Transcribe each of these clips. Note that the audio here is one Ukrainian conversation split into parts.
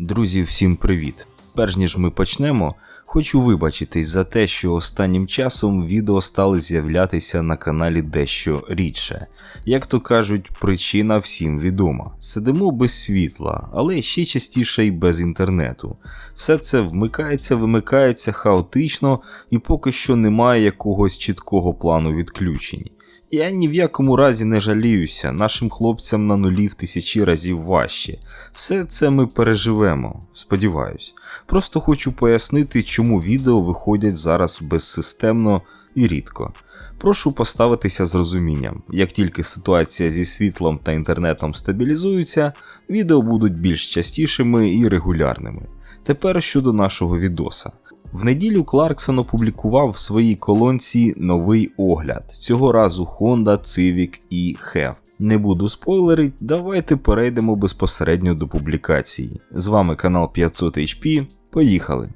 Друзі, всім привіт! Перш ніж ми почнемо, хочу вибачитись за те, що останнім часом відео стали з'являтися на каналі дещо рідше. Як то кажуть, причина всім відома. Сидимо без світла, але ще частіше й без інтернету. Все це вмикається, вимикається хаотично і поки що немає якогось чіткого плану відключень. Я ні в якому разі не жаліюся, нашим хлопцям на нулі в тисячі разів важче. Все це ми переживемо, сподіваюсь. Просто хочу пояснити, чому відео виходять зараз безсистемно і рідко. Прошу поставитися з розумінням. Як тільки ситуація зі світлом та інтернетом стабілізується, відео будуть більш частішими і регулярними. Тепер щодо нашого відоса. В неділю Кларксон опублікував в своїй колонці новий огляд, цього разу Honda, Civic і HEV. Не буду спойлерить, давайте перейдемо безпосередньо до публікації. З вами канал 500 HP. Поїхали!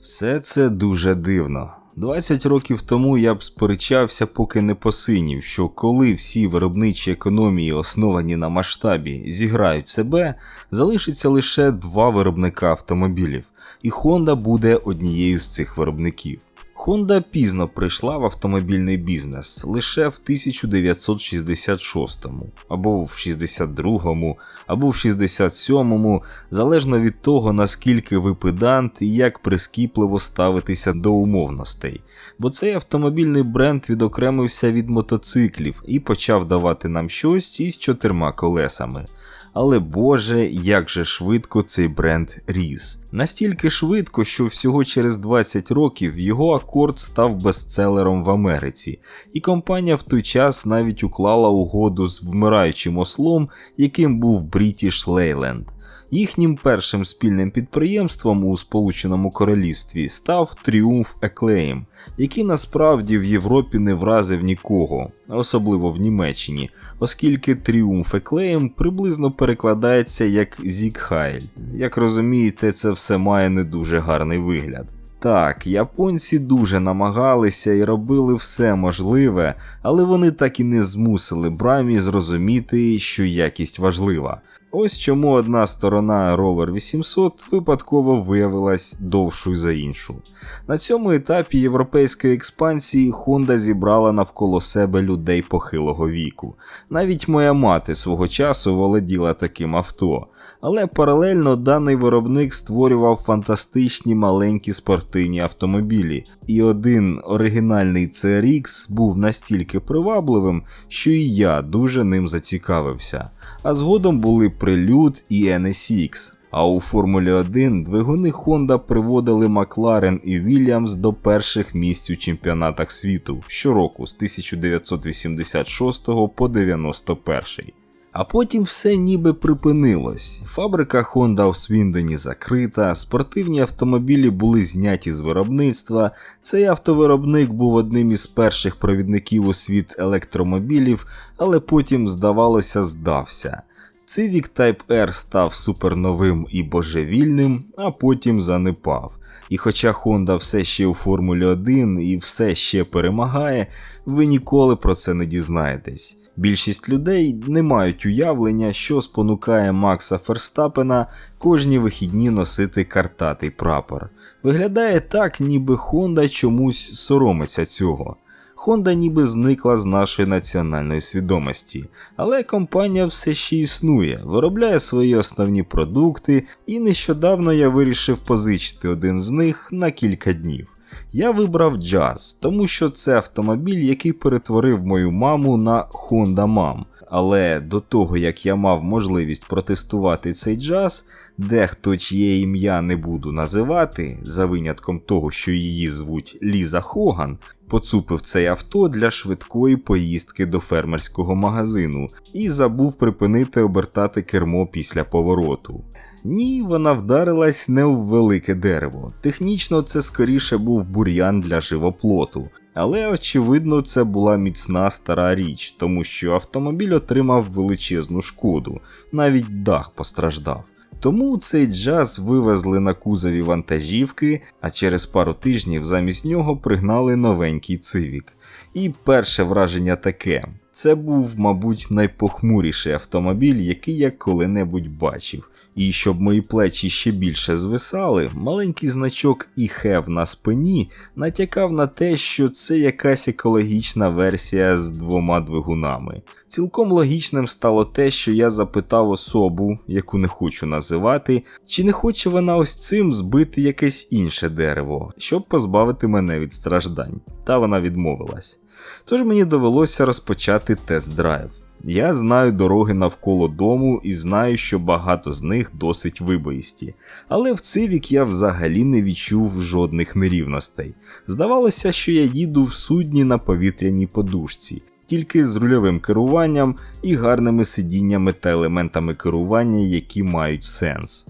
Все це дуже дивно. 20 років тому я б сперечався, поки не посинів, що коли всі виробничі економії, основані на масштабі, зіграють себе, залишиться лише два виробника автомобілів, і Honda буде однією з цих виробників. Honda пізно прийшла в автомобільний бізнес лише в 1966 або в 62-му, або в 67-му, залежно від того, наскільки ви педант і як прискіпливо ставитися до умовностей. Бо цей автомобільний бренд відокремився від мотоциклів і почав давати нам щось із чотирма колесами. Але Боже, як же швидко цей бренд ріс. Настільки швидко, що всього через 20 років його акорд став бестселером в Америці, і компанія в той час навіть уклала угоду з вмираючим ослом, яким був British Leyland. Їхнім першим спільним підприємством у Сполученому Королівстві став Тріумф Еклеєм, який насправді в Європі не вразив нікого, особливо в Німеччині, оскільки Тріумф Еклеєм приблизно перекладається як Зікхайль. Як розумієте, це все має не дуже гарний вигляд. Так, японці дуже намагалися і робили все можливе, але вони так і не змусили Брамі зрозуміти, що якість важлива. Ось чому одна сторона Rover 800 випадково виявилась довшою за іншу. На цьому етапі європейської експансії Honda зібрала навколо себе людей похилого віку. Навіть моя мати свого часу володіла таким авто. Але паралельно даний виробник створював фантастичні маленькі спортивні автомобілі, і один оригінальний CRX був настільки привабливим, що і я дуже ним зацікавився. А згодом були Prelude і NSX. А у Формулі 1 двигуни Honda приводили Макларен і Вільямс до перших місць у чемпіонатах світу щороку з 1986 по 91. А потім все ніби припинилось. Фабрика Honda в Свіндені закрита, спортивні автомобілі були зняті з виробництва. Цей автовиробник був одним із перших провідників у світ електромобілів, але потім, здавалося, здався. Civic Type R став суперновим і божевільним, а потім занепав. І хоча Honda все ще у Формулі 1 і все ще перемагає, ви ніколи про це не дізнаєтесь. Більшість людей не мають уявлення, що спонукає Макса Ферстапена кожні вихідні носити картатий прапор. Виглядає так, ніби Honda чомусь соромиться цього. Honda ніби зникла з нашої національної свідомості, але компанія все ще існує, виробляє свої основні продукти, і нещодавно я вирішив позичити один з них на кілька днів. Я вибрав Jazz, тому що це автомобіль, який перетворив мою маму на Honda Mom. Але до того як я мав можливість протестувати цей джаз, дехто чиє ім'я не буду називати, за винятком того, що її звуть Ліза Хоган, поцупив цей авто для швидкої поїздки до фермерського магазину і забув припинити обертати кермо після повороту. Ні, вона вдарилась не в велике дерево. Технічно це скоріше був бур'ян для живоплоту. Але очевидно, це була міцна стара річ, тому що автомобіль отримав величезну шкоду, навіть дах постраждав. Тому цей джаз вивезли на кузові вантажівки, а через пару тижнів замість нього пригнали новенький цивік. І перше враження таке: Це був, мабуть, найпохмуріший автомобіль, який я коли-небудь бачив. І щоб мої плечі ще більше звисали, маленький значок «ІХЕВ» на спині натякав на те, що це якась екологічна версія з двома двигунами. Цілком логічним стало те, що я запитав особу, яку не хочу називати, чи не хоче вона ось цим збити якесь інше дерево, щоб позбавити мене від страждань. Та вона відмовилась. Тож мені довелося розпочати тест-драйв. Я знаю дороги навколо дому і знаю, що багато з них досить вибоїсті, але в цей вік я взагалі не відчув жодних нерівностей. Здавалося, що я їду в судні на повітряній подушці, тільки з рульовим керуванням і гарними сидіннями та елементами керування, які мають сенс.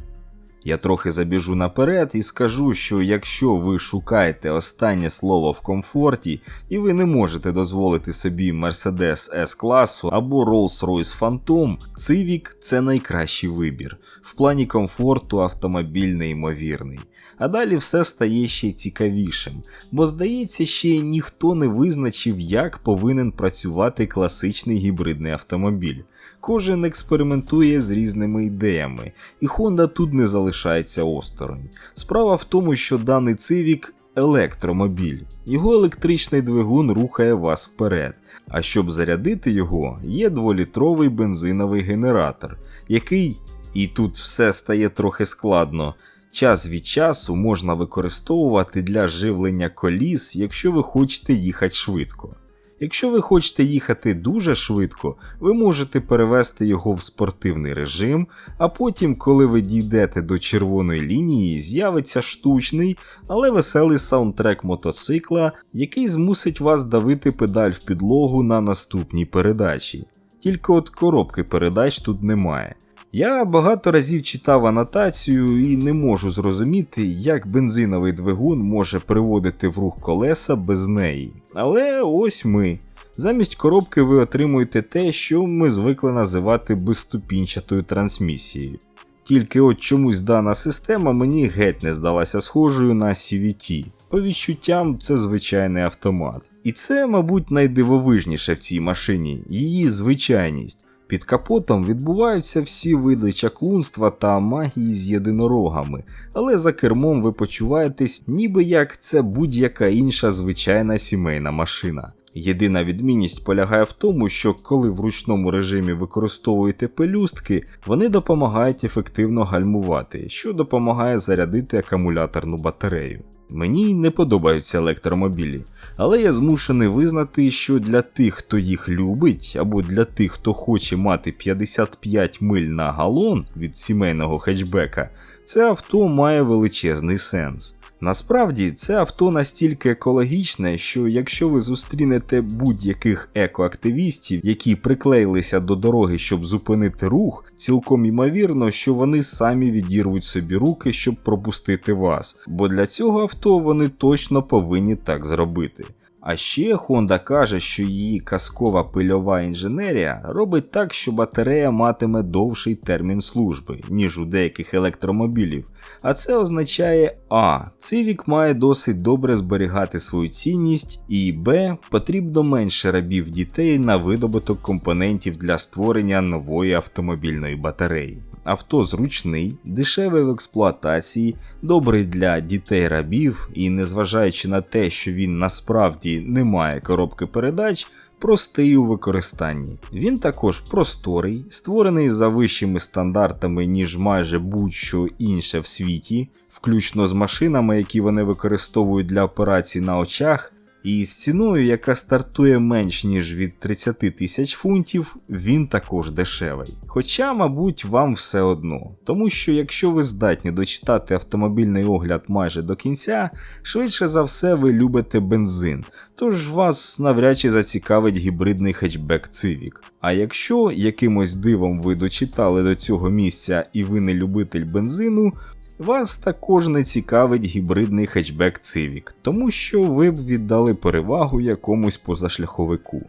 Я трохи забіжу наперед і скажу, що якщо ви шукаєте останнє слово в комфорті і ви не можете дозволити собі Mercedes S класу або Rolls-Royce Phantom, Civic – це найкращий вибір. В плані комфорту автомобіль неймовірний. А далі все стає ще цікавішим, бо здається, ще ніхто не визначив, як повинен працювати класичний гібридний автомобіль. Кожен експериментує з різними ідеями, і Honda тут не залишається осторонь. Справа в тому, що даний цивік електромобіль, його електричний двигун рухає вас вперед. А щоб зарядити його, є дволітровий бензиновий генератор, який, і тут все стає трохи складно. Час від часу можна використовувати для живлення коліс, якщо ви хочете їхати швидко. Якщо ви хочете їхати дуже швидко, ви можете перевести його в спортивний режим, а потім, коли ви дійдете до червоної лінії, з'явиться штучний, але веселий саундтрек мотоцикла, який змусить вас давити педаль в підлогу на наступній передачі. Тільки от коробки передач тут немає. Я багато разів читав анотацію і не можу зрозуміти, як бензиновий двигун може приводити в рух колеса без неї. Але ось ми. Замість коробки ви отримуєте те, що ми звикли називати безступінчатою трансмісією. Тільки от чомусь дана система мені геть не здалася схожою на CVT. По відчуттям, це звичайний автомат. І це, мабуть, найдивовижніше в цій машині її звичайність. Під капотом відбуваються всі види чаклунства та магії з єдинорогами, але за кермом ви почуваєтесь, ніби як це будь-яка інша звичайна сімейна машина. Єдина відмінність полягає в тому, що коли в ручному режимі використовуєте пелюстки, вони допомагають ефективно гальмувати, що допомагає зарядити акумуляторну батарею. Мені не подобаються електромобілі, але я змушений визнати, що для тих, хто їх любить, або для тих, хто хоче мати 55 миль на галон від сімейного хетчбека, це авто має величезний сенс. Насправді це авто настільки екологічне, що якщо ви зустрінете будь-яких екоактивістів, які приклеїлися до дороги, щоб зупинити рух, цілком імовірно, що вони самі відірвуть собі руки, щоб пропустити вас, бо для цього авто вони точно повинні так зробити. А ще Honda каже, що її казкова пильова інженерія робить так, що батарея матиме довший термін служби, ніж у деяких електромобілів. А це означає А. Цивік має досить добре зберігати свою цінність, і Б. Потрібно менше рабів дітей на видобуток компонентів для створення нової автомобільної батареї. Авто зручний, дешевий в експлуатації, добрий для дітей рабів, і незважаючи на те, що він насправді не має коробки передач, простий у використанні. Він також просторий, створений за вищими стандартами, ніж майже будь-що інше в світі, включно з машинами, які вони використовують для операцій на очах. І з ціною, яка стартує менш ніж від 30 тисяч фунтів, він також дешевий. Хоча, мабуть, вам все одно, тому що якщо ви здатні дочитати автомобільний огляд майже до кінця, швидше за все ви любите бензин, тож вас навряд чи зацікавить гібридний хетчбек Civic. А якщо якимось дивом ви дочитали до цього місця і ви не любитель бензину, вас також не цікавить гібридний хетчбек Civic, тому що ви б віддали перевагу якомусь позашляховику.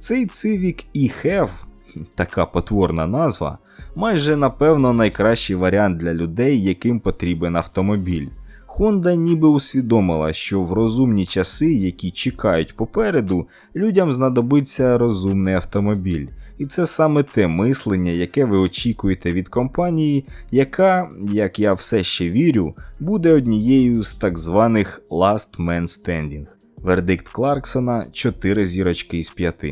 Цей Civic e-HEV, така потворна назва, майже напевно найкращий варіант для людей, яким потрібен автомобіль. Honda ніби усвідомила, що в розумні часи, які чекають попереду, людям знадобиться розумний автомобіль. І це саме те мислення, яке ви очікуєте від компанії, яка, як я все ще вірю, буде однією з так званих Last Man Standing. Вердикт Кларксона 4 зірочки із 5.